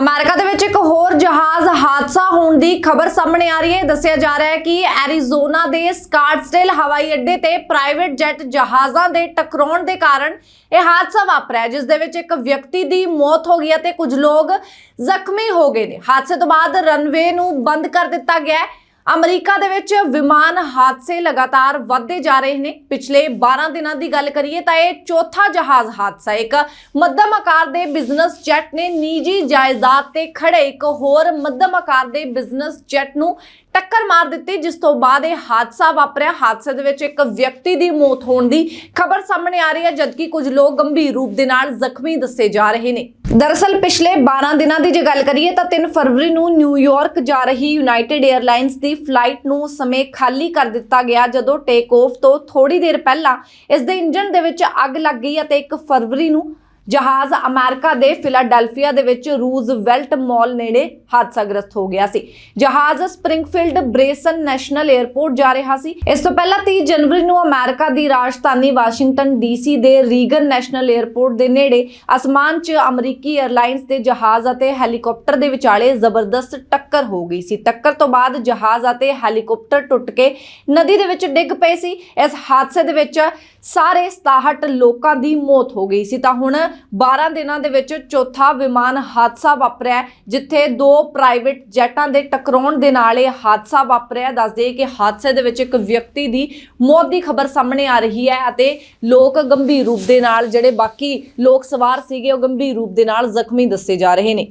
America ਦੇ ਵਿੱਚ ਇੱਕ ਹੋਰ ਜਹਾਜ਼ ਹਾਦਸਾ ਹੋਣ ਦੀ ਖਬਰ ਸਾਹਮਣੇ ਆ ਰਹੀ ਹੈ। ਦੱਸਿਆ ਜਾ ਰਿਹਾ ਹੈ ਕਿ ਐਰੀਜ਼ੋਨਾ ਦੇ ਸਕਾਟਸਡੇਲ ਹਵਾਈ ਅੱਡੇ ਤੇ ਪ੍ਰਾਈਵੇਟ ਜੈਟ ਜਹਾਜ਼ਾਂ ਦੇ ਟਕਰਾਉਣ ਦੇ ਕਾਰਨ ਇਹ ਹਾਦਸਾ ਵਾਪਰਿਆ, ਜਿਸ ਦੇ ਵਿੱਚ ਇੱਕ ਵਿਅਕਤੀ ਦੀ ਮੌਤ ਹੋ ਗਈ ਅਤੇ ਕੁਝ ਲੋਕ ਜ਼ਖਮੀ ਹੋ ਗਏ ਨੇ। ਹਾਦਸੇ ਤੋਂ ਬਾਅਦ ਰਨਵੇ ਨੂੰ ਬੰਦ ਕਰ ਦਿੱਤਾ ਗਿਆ ਹੈ। ਅਮਰੀਕਾ ਦੇ ਵਿੱਚ ਵਿਮਾਨ ਹਾਦਸੇ ਲਗਾਤਾਰ ਵੱਧਦੇ ਜਾ ਰਹੇ ਨੇ। ਪਿਛਲੇ 12 ਦਿਨਾਂ ਦੀ ਗੱਲ ਕਰੀਏ ਤਾਂ ਇਹ ਚੌਥਾ ਜਹਾਜ਼ ਹਾਦਸਾ ਇੱਕ ਮੱਧਮ ਆਕਾਰ ਦੇ ਬਿਜ਼ਨਸ ਜੈਟ ਨੇ ਨਿੱਜੀ ਜਾਇਦਾਦ ਤੇ ਖੜੇ ਇੱਕ ਹੋਰ ਮੱਧਮ ਆਕਾਰ ਦੇ ਬਿਜ਼ਨਸ ਜੈਟ ਨੂੰ ਟੱਕਰ ਮਾਰ ਦਿੱਤੀ, ਜਿਸ ਤੋਂ ਬਾਅਦ ਇਹ ਹਾਦਸਾ ਵਾਪਰਿਆ। ਹਾਦਸੇ ਦੇ ਵਿੱਚ ਇੱਕ ਵਿਅਕਤੀ ਦੀ ਮੌਤ ਹੋਣ ਦੀ ਖਬਰ ਸਾਹਮਣੇ ਆ ਰਹੀ ਹੈ, ਜਦਕਿ ਕੁਝ ਲੋਕ ਗੰਭੀਰ ਰੂਪ ਦੇ ਨਾਲ ਜ਼ਖਮੀ ਦੱਸੇ ਜਾ ਰਹੇ ਨੇ। ਦਰਅਸਲ, ਪਿਛਲੇ 12 ਦਿਨਾਂ ਦੀ ਜੇ ਗੱਲ ਕਰੀਏ ਤਾਂ 3 ਫਰਵਰੀ ਨੂੰ ਨਿਊਯਾਰਕ ਜਾ ਰਹੀ ਯੂਨਾਈਟਿਡ 에ਅਰਲਾਈਨਸ ਦੀ ਫਲਾਈਟ ਨੂੰ ਸਮੇਂ ਖਾਲੀ ਕਰ ਦਿੱਤਾ ਗਿਆ ਜਦੋਂ ਟੇਕ ਆਫ ਤੋਂ ਥੋੜੀ ਦੇਰ ਪਹਿਲਾਂ ਇਸ ਦੇ ਇੰਜਨ ਦੇ ਵਿੱਚ ਅੱਗ ਲੱਗ ਗਈ ਅਤੇ 1 ਫਰਵਰੀ ਨੂੰ ਜਹਾਜ਼ ਅਮਰੀਕਾ ਦੇ ਫਿਲਾਡੈਲਫੀਆ ਦੇ ਵਿੱਚ ਰੂਜ਼ਵੈਲਟ ਮਾਲ ਨੇੜੇ ਹਾਦਸਾ ਗ੍ਰਸਤ ਹੋ ਗਿਆ ਸੀ। ਜਹਾਜ਼ ਸਪ੍ਰਿੰਗਫੀਲਡ ਬ੍ਰੇਸਨ ਨੈਸ਼ਨਲ 에ਅਰਪੋਰਟ ਜਾ ਰਿਹਾ ਸੀ। ਇਸ ਤੋਂ ਪਹਿਲਾਂ 30 ਜਨਵਰੀ ਨੂੰ ਅਮਰੀਕਾ ਦੀ ਰਾਜਧਾਨੀ ਵਾਸ਼ਿੰਗਟਨ ਡੀਸੀ ਦੇ ਰੀਗਨ ਨੈਸ਼ਨਲ 에ਅਰਪੋਰਟ ਦੇ ਨੇੜੇ ਅਸਮਾਨ 'ਚ ਅਮਰੀਕੀ 에ਅਰਲਾਈਨਸ ਦੇ ਜਹਾਜ਼ ਅਤੇ ਹੈਲੀਕਾਪਟਰ ਦੇ ਵਿਚਾਲੇ ਜ਼ਬਰਦਸਤ ਟੱਕਰ ਹੋ ਗਈ ਸੀ। ਟੱਕਰ ਤੋਂ ਬਾਅਦ ਜਹਾਜ਼ ਅਤੇ ਹੈਲੀਕਾਪਟਰ ਟੁੱਟ ਕੇ ਨਦੀ ਦੇ ਵਿੱਚ ਡਿੱਗ ਪਏ ਸੀ। ਇਸ ਹਾਦਸੇ ਦੇ ਵਿੱਚ ਸਾਰੇ 67 ਲੋਕਾਂ ਦੀ ਮੌਤ ਹੋ ਗਈ ਸੀ। ਤਾਂ ਹੁਣ 12 ਦਿਨਾਂ ਦੇ ਵਿੱਚ ਚੌਥਾ ਵਿਮਾਨ ਹਾਦਸਾ ਵਾਪਰਿਆ ਜਿੱਥੇ ਦੋ ਪ੍ਰਾਈਵੇਟ ਜੈਟਾਂ ਦੇ ਟਕਰਾਉਣ ਦੇ ਨਾਲ ਇਹ ਹਾਦਸਾ ਵਾਪਰਿਆ ਦੱਸਦੇ ਕਿ ਹਾਦਸੇ ਦੇ ਵਿੱਚ ਇੱਕ ਵਿਅਕਤੀ ਦੀ ਮੌਤ ਦੀ ਖਬਰ ਸਾਹਮਣੇ ਆ ਰਹੀ ਹੈ ਅਤੇ ਲੋਕ ਗੰਭੀਰ ਰੂਪ ਦੇ ਨਾਲ ਜਿਹੜੇ ਬਾਕੀ ਲੋਕ ਸਵਾਰ ਸੀਗੇ, ਉਹ ਗੰਭੀਰ ਰੂਪ ਦੇ ਨਾਲ ਜ਼ਖਮੀ ਦੱਸੇ ਜਾ ਰਹੇ ਨੇ।